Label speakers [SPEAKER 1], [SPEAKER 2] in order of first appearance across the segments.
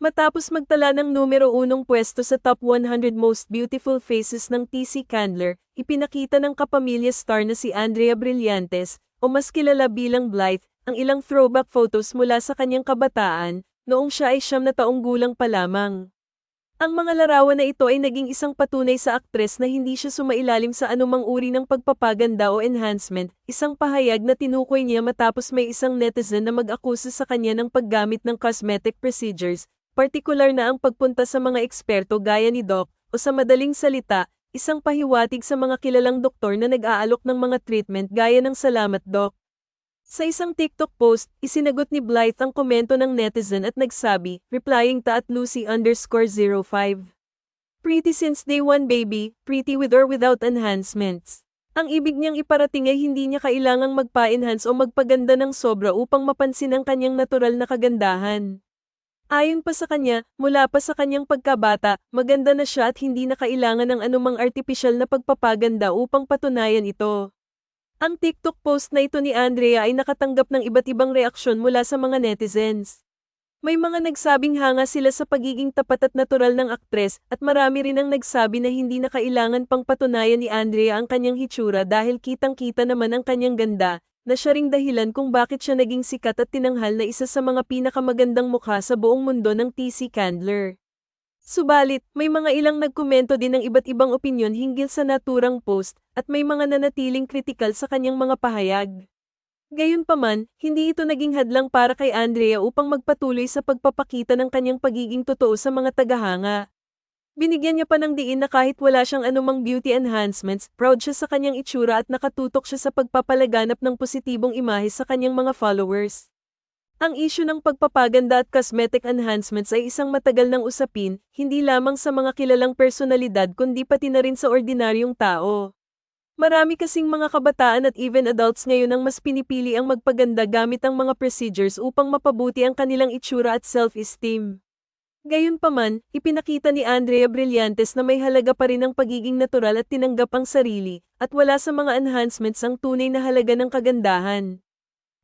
[SPEAKER 1] Matapos magtala ng numero unong pwesto sa top 100 most beautiful faces ng TC Candler, ipinakita ng kapamilya star na si Andrea Brillantes, o mas kilala bilang Blythe, ang ilang throwback photos mula sa kanyang kabataan, noong siya ay siyam na taong gulang pa lamang. Ang mga larawan na ito ay naging isang patunay sa aktres na hindi siya sumailalim sa anumang uri ng pagpapaganda o enhancement, isang pahayag na tinukoy niya matapos may isang netizen na mag-akusa sa kanya ng paggamit ng cosmetic procedures, partikular na ang pagpunta sa mga eksperto gaya ni Doc, o sa madaling salita, isang pahiwatig sa mga kilalang doktor na nag-aalok ng mga treatment gaya ng Salamat Doc. Sa isang TikTok post, isinagot ni Blythe ang komento ng netizen at nagsabi, replying ta at Lucy underscore 05. Pretty since day one baby, pretty with or without enhancements. Ang ibig niyang iparating ay hindi niya kailangang magpa-enhance o magpaganda ng sobra upang mapansin ang kanyang natural na kagandahan. Ayon pa sa kanya, mula pa sa kanyang pagkabata, maganda na siya at hindi na kailangan ng anumang artipisyal na pagpapaganda upang patunayan ito. Ang TikTok post na ito ni Andrea ay nakatanggap ng iba't ibang reaksyon mula sa mga netizens. May mga nagsabing hanga sila sa pagiging tapat at natural ng aktres at marami rin ang nagsabi na hindi na kailangan pang patunayan ni Andrea ang kanyang hitsura dahil kitang-kita naman ang kanyang ganda, na siya ring dahilan kung bakit siya naging sikat at tinanghal na isa sa mga pinakamagandang mukha sa buong mundo ng TC Candler. Subalit, may mga ilang nagkomento din ng iba't ibang opinyon hinggil sa naturang post at may mga nanatiling kritikal sa kanyang mga pahayag. Gayunpaman, hindi ito naging hadlang para kay Andrea upang magpatuloy sa pagpapakita ng kanyang pagiging totoo sa mga tagahanga. Binigyan niya pa ng diin na kahit wala siyang anumang beauty enhancements, proud siya sa kanyang itsura at nakatutok siya sa pagpapalaganap ng positibong imahe sa kanyang mga followers. Ang isyu ng pagpapaganda at cosmetic enhancements ay isang matagal ng usapin, hindi lamang sa mga kilalang personalidad kundi pati na rin sa ordinaryong tao. Marami kasing mga kabataan at even adults ngayon ang mas pinipili ang magpaganda gamit ang mga procedures upang mapabuti ang kanilang itsura at self-esteem. Gayunpaman, ipinakita ni Andrea Brillantes na may halaga pa rin ang pagiging natural at tinanggap ang sarili, at wala sa mga enhancements ang tunay na halaga ng kagandahan.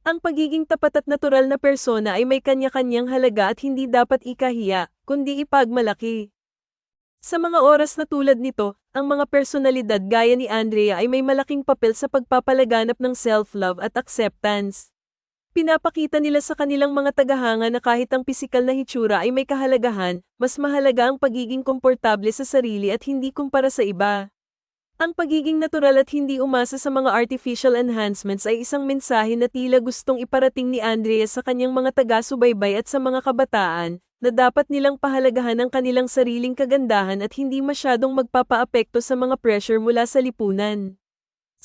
[SPEAKER 1] Ang pagiging tapat at natural na persona ay may kanya-kanyang halaga at hindi dapat ikahiya, kundi ipagmalaki. Sa mga oras na tulad nito, ang mga personalidad gaya ni Andrea ay may malaking papel sa pagpapalaganap ng self-love at acceptance. Pinapakita nila sa kanilang mga tagahanga na kahit ang pisikal na hitsura ay may kahalagahan, mas mahalaga ang pagiging komportable sa sarili at hindi kumpara sa iba. Ang pagiging natural at hindi umasa sa mga artificial enhancements ay isang mensahe na tila gustong iparating ni Andrea sa kanyang mga taga-subaybay at sa mga kabataan, na dapat nilang pahalagahan ang kanilang sariling kagandahan at hindi masyadong magpapaapekto sa mga pressure mula sa lipunan.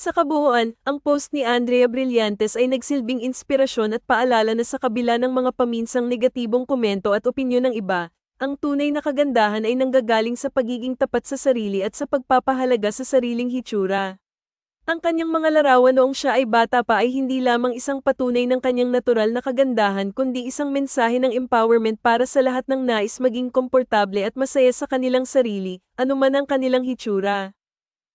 [SPEAKER 1] Sa kabuuan, ang post ni Andrea Brillantes ay nagsilbing inspirasyon at paalala na sa kabila ng mga paminsang negatibong komento at opinyon ng iba, ang tunay na kagandahan ay nanggagaling sa pagiging tapat sa sarili at sa pagpapahalaga sa sariling hitsura. Ang kanyang mga larawan noong siya ay bata pa ay hindi lamang isang patunay ng kanyang natural na kagandahan kundi isang mensahe ng empowerment para sa lahat ng nais maging komportable at masaya sa kanilang sarili, anuman ang kanilang hitsura.